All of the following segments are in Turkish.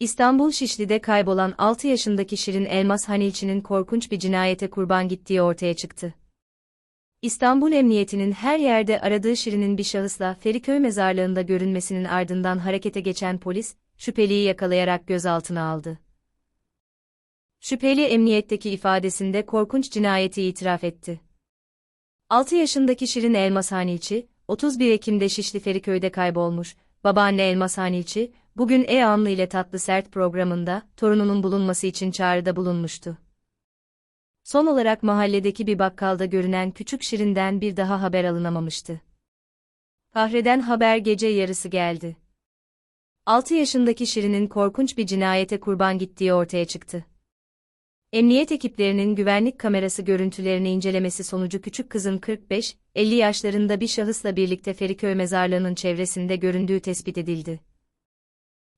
İstanbul Şişli'de kaybolan 6 yaşındaki Şirin Elmas Hanilçi'nin korkunç bir cinayete kurban gittiği ortaya çıktı. İstanbul Emniyeti'nin her yerde aradığı Şirin'in bir şahısla Feriköy mezarlığında görünmesinin ardından harekete geçen polis, şüpheliyi yakalayarak gözaltına aldı. Şüpheli emniyetteki ifadesinde korkunç cinayeti itiraf etti. 6 yaşındaki Şirin Elmas Hanilçi, 31 Ekim'de Şişli Feriköy'de kaybolmuş, babaanne Elmas Hanilçi, bugün E Anlı ile Tatlı Sert programında, torununun bulunması için çağrıda bulunmuştu. Son olarak mahalledeki bir bakkalda görünen küçük Şirin'den bir daha haber alınamamıştı. Kahreden haber gece yarısı geldi. 6 yaşındaki Şirin'in korkunç bir cinayete kurban gittiği ortaya çıktı. Emniyet ekiplerinin güvenlik kamerası görüntülerini incelemesi sonucu küçük kızın 45-50 yaşlarında bir şahısla birlikte Feriköy mezarlığının çevresinde göründüğü tespit edildi.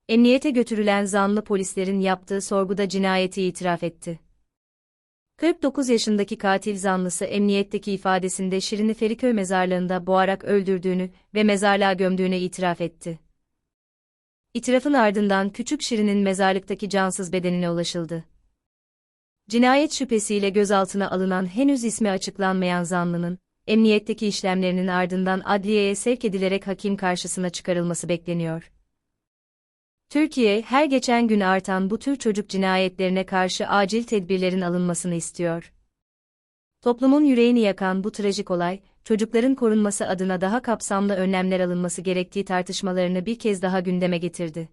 Emniyete götürülen zanlı polislerin yaptığı sorguda cinayeti itiraf etti. 49 yaşındaki katil zanlısı emniyetteki ifadesinde Şirin'i Feriköy mezarlığında boğarak öldürdüğünü ve mezarlığa gömdüğünü itiraf etti. İtirafın ardından küçük Şirin'in mezarlıktaki cansız bedenine ulaşıldı. Cinayet şüphesiyle gözaltına alınan henüz ismi açıklanmayan zanlının, emniyetteki işlemlerinin ardından adliyeye sevk edilerek hakim karşısına çıkarılması bekleniyor. Türkiye, her geçen gün artan bu tür çocuk cinayetlerine karşı acil tedbirlerin alınmasını istiyor. Toplumun yüreğini yakan bu trajik olay, çocukların korunması adına daha kapsamlı önlemler alınması gerektiği tartışmalarını bir kez daha gündeme getirdi.